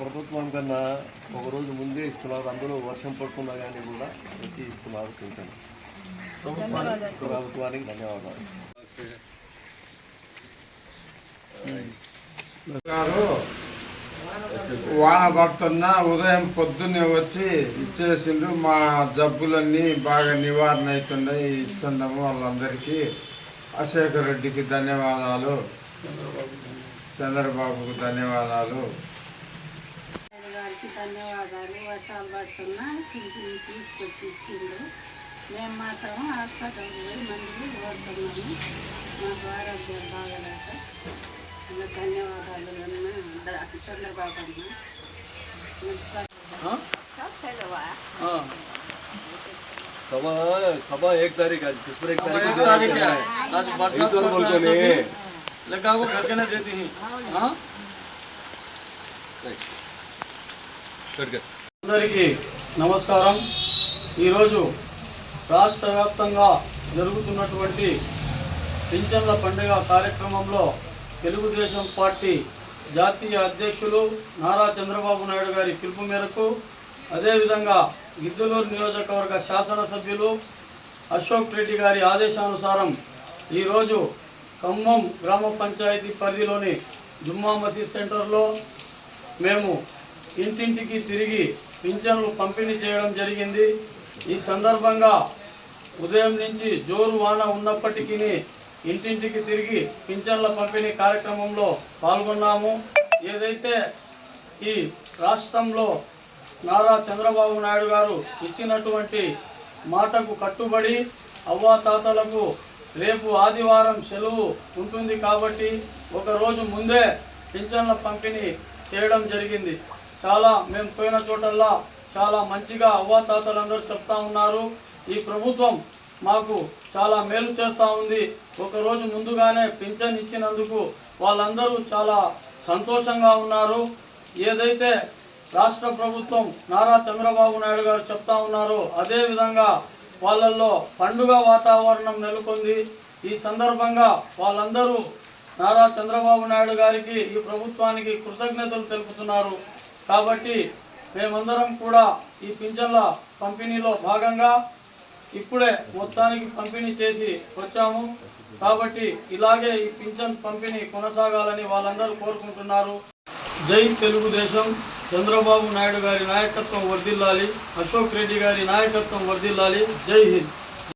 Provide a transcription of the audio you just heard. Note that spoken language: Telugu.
ప్రభుత్వం కన్నా ఒక రోజు ముందే ఇస్తున్నారు. అందులో వర్షం పడుతున్నా కానీ కూడా వచ్చి ఇస్తున్నారు పింఛన్ ప్రభుత్వానికి ధన్యవాదాలు. వాన పడుతున్నా ఉదయం పొద్దున్నే వచ్చి ఇచ్చేసిండ్రు. మా జబ్బులన్నీ బాగా నివారణ అవుతున్నాయి. ఇచ్చిండము వాళ్ళందరికీ అశేఖర్ రెడ్డికి ధన్యవాదాలు. చంద్రబాబుకు ధన్యవాదాలు. ధన్యవాదాలు వర్షాలు పడుతున్నా పింఛన్ తీసుకొచ్చి ఇచ్చిండు మేము మాత్రం హాస్పిటల్కి పోయి మందులు కోరుతున్నాము మాకు ఆరోగ్యం బాగలేక అన్న ధన్యవాదాలు అన్న ద- చంద్రబాబు అన్న सभा सभा एक तारीख आज किस एक तारीख को दे रहे हैं आज बरसात एक और पड़ बोल रहा तो है नहीं तो लगा वो घर के ना देती हैं हाँ कट कर అందరికీ నమస్కారం. ఈరోజు రాష్ట్ర వ్యాప్తంగా జరుగుతున్నటువంటి పింఛన్ల పండుగ కార్యక్రమంలో తెలుగుదేశం పార్టీ జాతీయ అధ్యక్షులు నారా చంద్రబాబు నాయుడు గారి పిలుపు మేరకు అదేవిధంగా గిద్దలూరు నియోజకవర్గ శాసనసభ్యులు అశోక్ రెడ్డి గారి ఆదేశానుసారం ఈరోజు ఖమ్మం గ్రామ పంచాయతీ పరిధిలోని జుమ్మా మసీద్ సెంటర్లో మేము ఇంటింటికి తిరిగి పింఛన్లు పంపిణీ చేయడం జరిగింది. ఈ సందర్భంగా ఉదయం నుంచి జోరు వాన ఉన్నప్పటికీ ఇంటింటికి తిరిగి పింఛన్ల పంపిణీ కార్యక్రమంలో పాల్గొన్నాము. ఏదైతే ఈ రాష్ట్రంలో నారా చంద్రబాబు నాయుడు గారు ఇచ్చినటువంటి మాటకు కట్టుబడి అవ్వాతాతలకు రేపు ఆదివారం సెలవు ఉంటుంది కాబట్టి ఒకరోజు ముందే పింఛన్ల పంపిణీ చేయడం జరిగింది. చాలా మేము పోయిన చోటల్లా చాలా మంచిగా అవ్వాతాతలందరూ చెప్తా ఉన్నారు. ఈ ప్రభుత్వం మాకు చాలా మేలు చేస్తూ ఉంది. ఒకరోజు ముందుగానే పింఛన్ ఇచ్చినందుకు వాళ్ళందరూ చాలా సంతోషంగా ఉన్నారు. ఏదైతే రాష్ట్ర ప్రభుత్వం నారా చంద్రబాబు నాయుడు గారు చెప్తా ఉన్నారో అదేవిధంగా వాళ్ళల్లో పండుగ వాతావరణం నెలకొంది. ఈ సందర్భంగా వాళ్ళందరూ నారా చంద్రబాబు నాయుడు గారికి ఈ ప్రభుత్వానికి కృతజ్ఞతలు తెలుపుతున్నారు. కాబట్టి మేమందరం కూడా ఈ పింఛన్ల పంపిణీలో భాగంగా ఇప్పుడే మొత్తానికి పంపిణీ చేసి వచ్చాము. కాబట్టి ఇలాగే ఈ పింఛన్ పంపిణీ కొనసాగాలని వాళ్ళందరూ కోరుకుంటున్నారు. జై తెలుగుదేశం. చంద్రబాబు నాయుడు గారి నాయకత్వం వర్ధిల్లాలి. అశోక్ రెడ్డి గారి నాయకత్వం వర్ధిల్లాలి. జై హింద్.